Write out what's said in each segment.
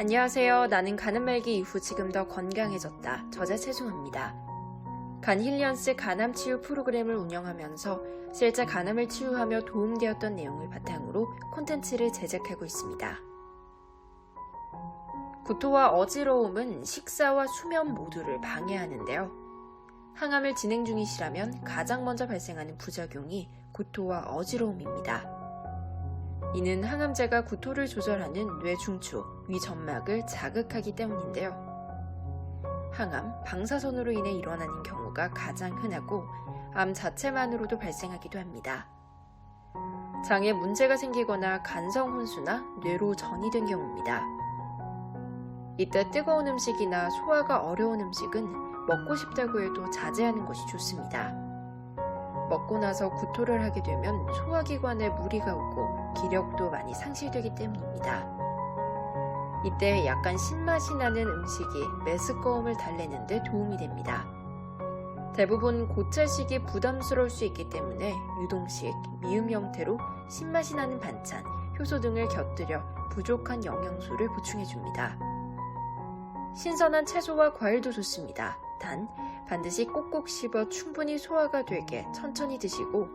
안녕하세요. 나는 가는 말기 이후 지금 더 건강해졌다. 저자 최송입니다. 간 힐리언스 간암 치유 프로그램을 운영하면서 실제 간암을 치유하며 도움되었던 내용을 바탕으로 콘텐츠를 제작하고 있습니다. 구토와 어지러움은 식사와 수면 모두를 방해하는데요. 항암을 진행 중이시라면 가장 먼저 발생하는 부작용이 구토와 어지러움입니다. 이는 항암제가 구토를 조절하는 뇌 중추, 위 점막을 자극하기 때문인데요. 항암, 방사선으로 인해 일어나는 경우가 가장 흔하고 암 자체만으로도 발생하기도 합니다. 장에 문제가 생기거나 간성 혼수나 뇌로 전이된 경우입니다. 이때 뜨거운 음식이나 소화가 어려운 음식은 먹고 싶다고 해도 자제하는 것이 좋습니다. 먹고 나서 구토를 하게 되면 소화기관에 무리가 오고 기력도 많이 상실되기 때문입니다. 이때 약간 신맛이 나는 음식이 메스꺼움을 달래는 데 도움이 됩니다. 대부분 고찰식이 부담스러울 수 있기 때문에 유동식, 미음 형태로 신맛이 나는 반찬, 효소 등을 곁들여 부족한 영양소를 보충해 줍니다. 신선한 채소와 과일도 좋습니다. 단, 반드시 꼭꼭 씹어 충분히 소화가 되게 천천히 드시고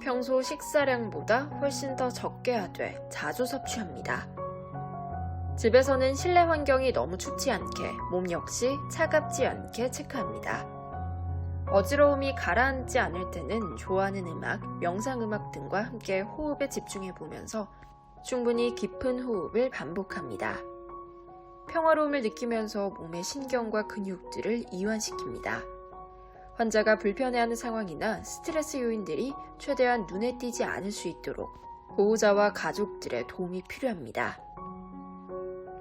평소 식사량보다 훨씬 더 적게 하되 자주 섭취합니다. 집에서는 실내 환경이 너무 춥지 않게, 몸 역시 차갑지 않게 체크합니다. 어지러움이 가라앉지 않을 때는 좋아하는 음악, 명상음악 등과 함께 호흡에 집중해 보면서 충분히 깊은 호흡을 반복합니다. 평화로움을 느끼면서 몸의 신경과 근육들을 이완시킵니다. 환자가 불편해하는 상황이나 스트레스 요인들이 최대한 눈에 띄지 않을 수 있도록 보호자와 가족들의 도움이 필요합니다.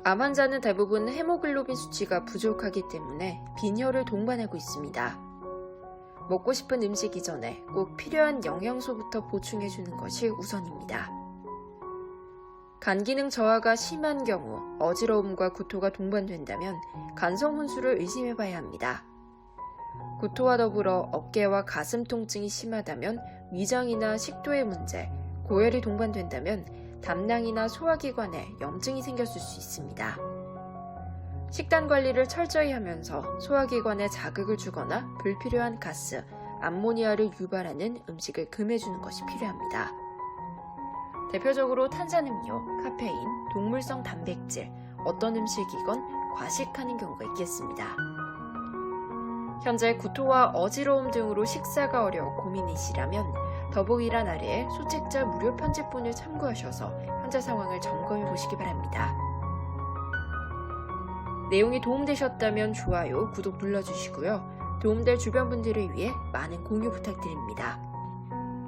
암 환자는 대부분 헤모글로빈 수치가 부족하기 때문에 빈혈을 동반하고 있습니다. 먹고 싶은 음식 이전에 꼭 필요한 영양소부터 보충해주는 것이 우선입니다. 간 기능 저하가 심한 경우 어지러움과 구토가 동반된다면 간성 혼수를 의심해 봐야 합니다. 구토와 더불어 어깨와 가슴 통증이 심하다면 위장이나 식도의 문제, 고열이 동반된다면 담낭이나 소화기관에 염증이 생겼을 수 있습니다. 식단 관리를 철저히 하면서 소화기관에 자극을 주거나 불필요한 가스, 암모니아를 유발하는 음식을 금해주는 것이 필요합니다. 대표적으로 탄산음료, 카페인, 동물성 단백질, 어떤 음식이건 과식하는 경우가 있겠습니다. 현재 구토와 어지러움 등으로 식사가 어려워 고민이시라면 더보기란 아래에 소책자 무료 편집본을 참고하셔서 현재 상황을 점검해 보시기 바랍니다. 내용이 도움되셨다면 좋아요, 구독 눌러주시고요. 도움될 주변 분들을 위해 많은 공유 부탁드립니다.